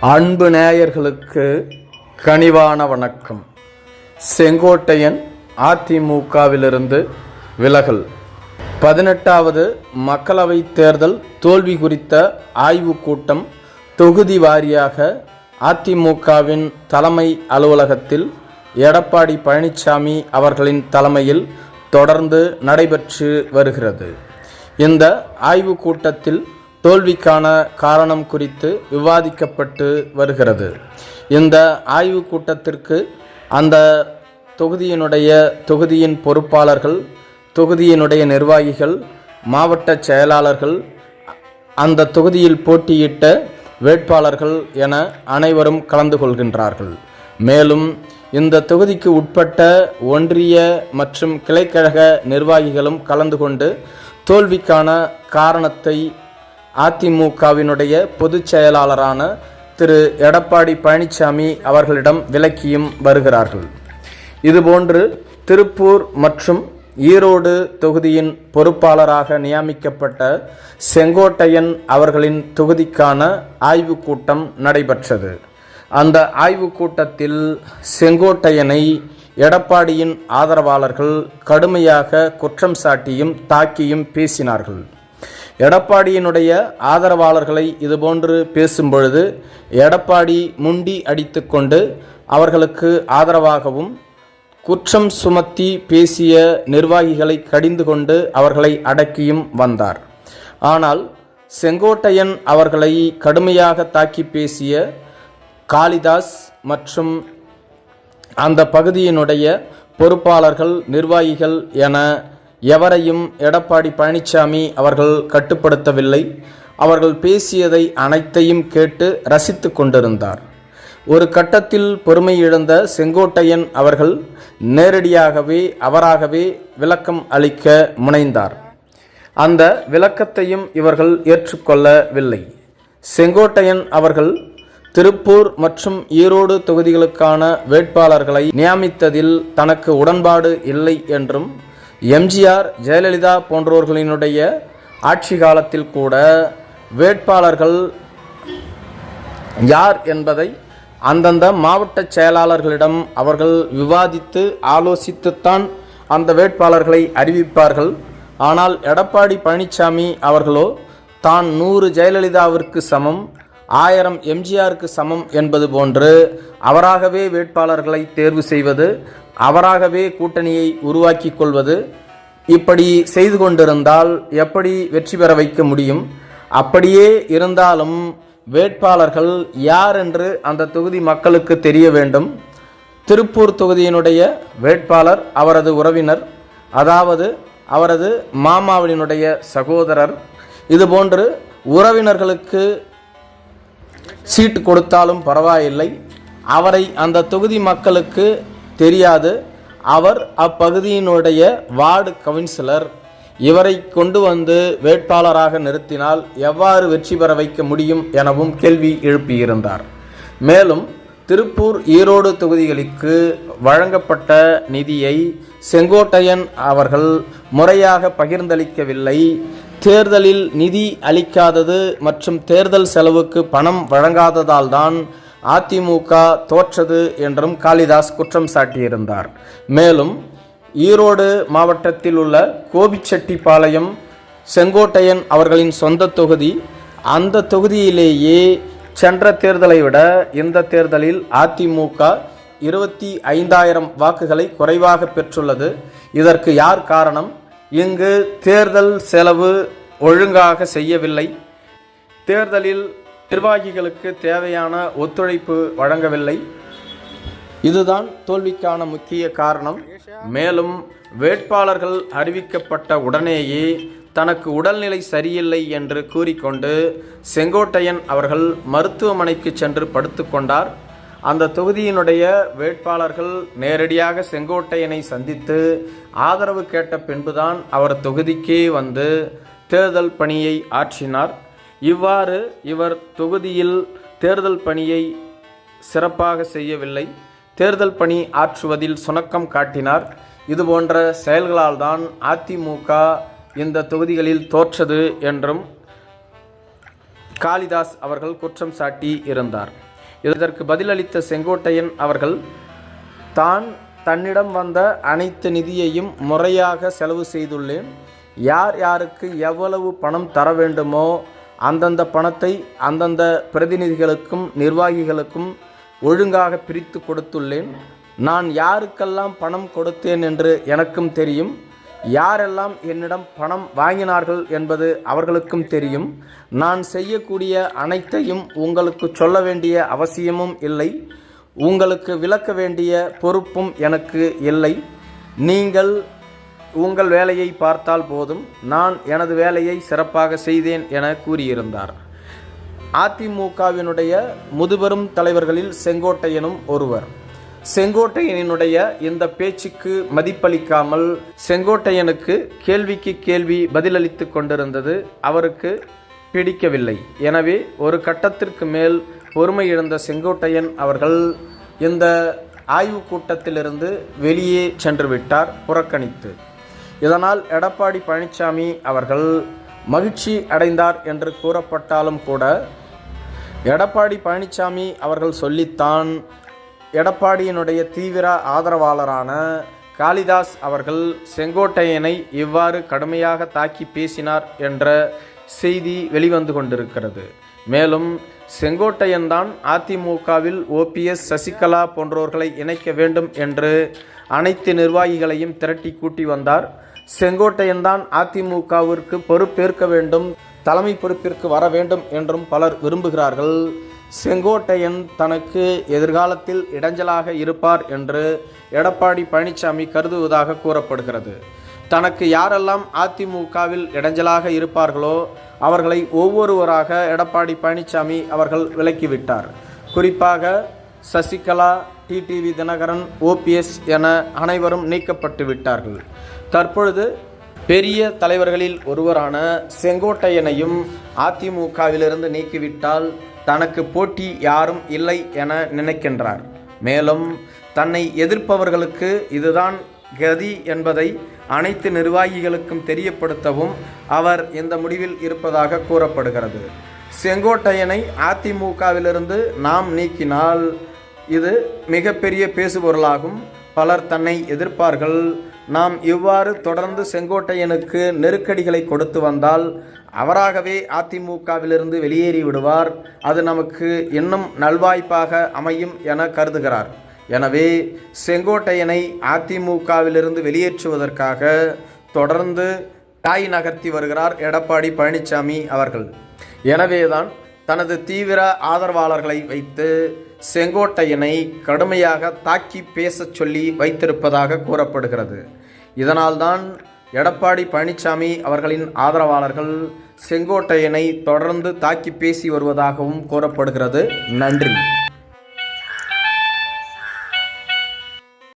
அன்பு நேயர்களுக்கு கனிவான வணக்கம். செங்கோட்டையன் அதிமுகவிலிருந்து விலகல். பதினெட்டாவது மக்களவைத் தேர்தல் தோல்வி குறித்த ஆய்வுக் கூட்டம் தொகுதி வாரியாக அதிமுகவின் தலைமை அலுவலகத்தில் எடப்பாடி பழனிசாமி அவர்களின் தலைமையில் தொடர்ந்து நடைபெற்று வருகிறது. இந்த ஆய்வுக் கூட்டத்தில் தோல்விக்கான காரணம் குறித்து விவாதிக்கப்பட்டு வருகிறது. இந்த ஆய்வுக் கூட்டத்திற்கு அந்த தொகுதியினுடைய தொகுதியின் பொறுப்பாளர்கள் தொகுதியினுடைய நிர்வாகிகள் மாவட்ட செயலாளர்கள் அந்த தொகுதியில் போட்டியிட்ட வேட்பாளர்கள் என அனைவரும் கலந்து கொள்கின்றார்கள். மேலும் இந்த தொகுதிக்கு உட்பட்ட ஒன்றிய மற்றும் கிளைக்கழக நிர்வாகிகளும் கலந்து கொண்டு தோல்விக்கான காரணத்தை அதிமுகவினுடைய பொதுச் செயலாளரான திரு எடப்பாடி பழனிசாமி அவர்களிடம் விளக்கியும் வருகிறார்கள். இதுபோன்று திருப்பூர் மற்றும் ஈரோடு தொகுதியின் பொறுப்பாளராக நியமிக்கப்பட்ட செங்கோட்டையன் அவர்களின் தொகுதிக்கான ஆய்வுக் கூட்டம் நடைபெற்றது. அந்த ஆய்வுக் கூட்டத்தில் செங்கோட்டையனை எடப்பாடியின் ஆதரவாளர்கள் கடுமையாக குற்றம் சாட்டியும் தாக்கியும் பேசினார்கள். எடப்பாடியினுடைய ஆதரவாளர்களை இதுபோன்று பேசும்பொழுது எடப்பாடி முண்டி அடித்துக்கொண்டு அவர்களுக்கு ஆதரவாகவும் குற்றம் சுமத்தி பேசிய நிர்வாகிகளை கடிந்து கொண்டு அவர்களை அடக்கியும் வந்தார். ஆனால் செங்கோட்டையன் அவர்களை கடுமையாக தாக்கி பேசிய காளிதாஸ் மற்றும் அந்த பகுதியினுடைய பொறுப்பாளர்கள் நிர்வாகிகள் என எவரையும் எடப்பாடி பழனிசாமி அவர்கள் கட்டுப்படுத்தவில்லை. அவர்கள் பேசியதை அனைத்தையும் கேட்டு ரசித்து கொண்டிருந்தார். ஒரு கட்டத்தில் பொறுமை இழந்த செங்கோட்டையன் அவர்கள் நேரடியாகவே அவராகவே விளக்கம் அளிக்க முனைந்தார். அந்த விளக்கத்தையும் இவர்கள் ஏற்றுக்கொள்ளவில்லை. செங்கோட்டையன் அவர்கள் திருப்பூர் மற்றும் ஈரோடு தொகுதிகளுக்கான வேட்பாளர்களை நியமித்ததில் தனக்கு உடன்பாடு இல்லை என்றும் எம்ஜிஆர் ஜெயலலிதா போன்றோர்களினுடைய ஆட்சி காலத்தில் கூட வேட்பாளர்கள் யார் என்பதை அந்தந்த மாவட்ட செயலாளர்களிடம் அவர்கள் விவாதித்து ஆலோசித்துத்தான் அந்த வேட்பாளர்களை அறிவிப்பார்கள். ஆனால் எடப்பாடி பழனிசாமி அவர்களோ தான் நூறு ஜெயலலிதாவிற்கு சமம் ஆயிரம் எம்ஜிஆருக்கு சமம் என்பது போன்று அவராகவே வேட்பாளர்களை தேர்வு செய்வது அவராகவே கூட்டணியை உருவாக்கி கொள்வது இப்படி செய்து கொண்டிருந்தால் எப்படி வெற்றி பெற வைக்க முடியும்? அப்படியே இருந்தாலும் வேட்பாளர்கள் யார் என்று அந்த தொகுதி மக்களுக்கு தெரிய வேண்டும். திருப்பூர் தொகுதியினுடைய வேட்பாளர் அவரது உறவினர் அதாவது அவரது மாமாவினுடைய சகோதரர். இதுபோன்று உறவினர்களுக்கு சீட்டு கொடுத்தாலும் பரவாயில்லை. அவரை அந்த தொகுதி மக்களுக்கு தெரியாது. அவர் அப்பகுதியினுடைய வார்டு கவுன்சிலர். இவரை கொண்டு வந்து வேட்பாளராக நிறுத்தினால் எவ்வாறு வெற்றி பெற வைக்க முடியும் எனவும் கேள்வி எழுப்பியிருந்தார். மேலும் திருப்பூர் ஈரோடு தொகுதிகளுக்கு வழங்கப்பட்ட நிதியை செங்கோட்டையன் அவர்கள் முறையாக பகிர்ந்தளிக்கவில்லை. தேர்தலில் நிதி அளிக்காதது மற்றும் தேர்தல் செலவுக்கு பணம் வழங்காததால்தான் அதிமுக தோற்றது என்றும் காளிதாஸ் குற்றம் சாட்டியிருந்தார். மேலும் ஈரோடு மாவட்டத்தில் உள்ள கோபிச்செட்டிப்பாளையம் செங்கோட்டையன் அவர்களின் சொந்த தொகுதி அந்த தொகுதியிலேயே சென்ற தேர்தலை விட இந்த தேர்தலில் அதிமுக இருபத்தி ஐந்தாயிரம் வாக்குகளை குறைவாக பெற்றுள்ளது. இதற்கு யார் காரணம்? இங்கு தேர்தல் செலவு ஒழுங்காக செய்யவில்லை. தேர்தலில் நிர்வாகிகளுக்கு தேவையான ஒத்துழைப்பு வழங்கவில்லை. இதுதான் தோல்விக்கான முக்கிய காரணம். மேலும் வேட்பாளர்கள் அறிவிக்கப்பட்ட உடனேயே தனக்கு உடல்நிலை சரியில்லை என்று கூறிக்கொண்டு செங்கோட்டையன் அவர்கள் மருத்துவமனைக்கு சென்று படுத்துக்கொண்டார் அந்த தொகுதியினுடைய வேட்பாளர்கள் நேரடியாக செங்கோட்டையனை சந்தித்து ஆதரவு கேட்ட பின்புதான் அவர் தொகுதிக்கே வந்து தேர்தல் பணியை ஆற்றினார். இவ்வாறு இவர் தொகுதியில் தேர்தல் பணியை சிறப்பாக செய்யவில்லை. தேர்தல் பணி ஆற்றுவதில் சுணக்கம் காட்டினார். இதுபோன்ற செயல்களால் தான் அதிமுக இந்த தொகுதிகளில் தோற்றது என்றும் காளிதாஸ் அவர்கள் குற்றம் சாட்டி இருந்தார். இதற்கு பதிலளித்த செங்கோட்டையன் அவர்கள் தான் தன்னிடம் வந்த அனைத்து நிதியையும் முறையாக செலவு செய்துள்ளேன். யார் யாருக்கு எவ்வளவு பணம் தர வேண்டுமோ அந்தந்த பணத்தை அந்தந்த பிரதிநிதிகளுக்கும் நிர்வாகிகளுக்கும் ஒழுங்காக பிரித்து கொடுத்துள்ளேன். நான் யாருக்கெல்லாம் பணம் கொடுத்தேன் என்று எனக்கும் தெரியும். யாரெல்லாம் என்னிடம் பணம் வாங்கினார்கள் என்பது அவர்களுக்கும் தெரியும். நான் செய்யக்கூடிய அனைத்தையும் உங்களுக்கு சொல்ல வேண்டிய அவசியமும் இல்லை. உங்களுக்கு விளக்க வேண்டிய பொறுப்பும் எனக்கு இல்லை. நீங்கள் உங்கள் வேலையை பார்த்தால் போதும். நான் எனது வேலையை சிறப்பாக செய்தேன் என கூறியிருந்தார். அதிமுகவினுடைய முதுபெரும் தலைவர்களில் செங்கோட்டையனும் ஒருவர். செங்கோட்டையனுடைய இந்த பேச்சுக்கு மதிப்பளிக்காமல் செங்கோட்டையனுக்கு கேள்விக்கு கேள்வி பதிலளித்து கொண்டிருந்தது அவருக்கு பிடிக்கவில்லை. எனவே ஒரு கட்டத்திற்கு மேல் பொறுமை இழந்த செங்கோட்டையன் அவர்கள் இந்த ஆய்வுக் கூட்டத்திலிருந்து வெளியே சென்று விட்டார் புறக்கணித்து. இதனால் எடப்பாடி பழனிசாமி அவர்கள் மகிழ்ச்சி அடைந்தார் என்று கூறப்பட்டாலும் கூட எடப்பாடி பழனிசாமி அவர்கள் சொல்லித்தான் எடப்பாடியினுடைய தீவிர ஆதரவாளரான காளிதாஸ் அவர்கள் செங்கோட்டையனை இவ்வாறு கடுமையாக தாக்கி பேசினார் என்ற செய்தி வெளிவந்து கொண்டிருக்கிறது. மேலும் செங்கோட்டையன்தான் அதிமுகவில் ஓபிஎஸ் சசிகலா போன்றோர்களை இணைக்க வேண்டும் என்று அனைத்து நிர்வாகிகளையும் திரட்டி கூட்டி வந்தார். செங்கோட்டையன் தான் அதிமுகவிற்கு பொறுப்பேற்க வேண்டும் தலைமை பொறுப்பிற்கு வர வேண்டும் என்றும் பலர் விரும்புகிறார்கள். செங்கோட்டையன் தனக்கு எதிர்காலத்தில் இடைஞ்சலாக இருப்பார் என்று எடப்பாடி பழனிசாமி கருதுவதாக கூறப்படுகிறது. தனக்கு யாரெல்லாம் அதிமுகவில் இடைஞ்சலாக இருப்பார்களோ அவர்களை ஒவ்வொருவராக எடப்பாடி பழனிசாமி அவர்கள் விலக்கிவிட்டார். குறிப்பாக சசிகலா டிடிவி தினகரன் ஓபிஎஸ் என அனைவரும் நீக்கப்பட்டு விட்டார்கள். தற்பொழுது பெரிய தலைவர்களில் ஒருவரான செங்கோட்டையனையும் அதிமுகவிலிருந்து நீக்கிவிட்டால் தனக்கு போட்டி யாரும் இல்லை என நினைக்கின்றார். மேலும் தன்னை எதிர்ப்பவர்களுக்கு இதுதான் கதி என்பதை அனைத்து நிர்வாகிகளுக்கும் தெரியப்படுத்தவும் அவர் இந்த முடிவில் இருப்பதாக கூறப்படுகிறது. செங்கோட்டையனை அதிமுகவிலிருந்து நாம் நீக்கினால் இது மிகப்பெரிய பேசுபொருளாகும். பலர் தன்னை எதிர்ப்பார்கள். நாம் இவ்வாறு தொடர்ந்து செங்கோட்டையனுக்கு நெருக்கடிகளை கொடுத்து வந்தால் அவராகவே அதிமுகவிலிருந்து வெளியேறி விடுவார். அது நமக்கு இன்னும் நல்வாய்ப்பாக அமையும் என கருதுகிறார். எனவே செங்கோட்டையனை அதிமுகவிலிருந்து வெளியேற்றுவதற்காக தொடர்ந்து தாய் நகர்த்தி வருகிறார் எடப்பாடி பழனிசாமி அவர்கள். எனவேதான் தனது தீவிர ஆதரவாளர்களை வைத்து செங்கோட்டையனை கடுமையாக தாக்கி பேசச் சொல்லி வைத்திருப்பதாக கூறப்படுகிறது. இதனால்தான் எடப்பாடி பழனிசாமி அவர்களின் ஆதரவாளர்கள் செங்கோட்டையனை தொடர்ந்து தாக்கி பேசி வருவதாகவும் கூறப்படுகிறது. நன்றி.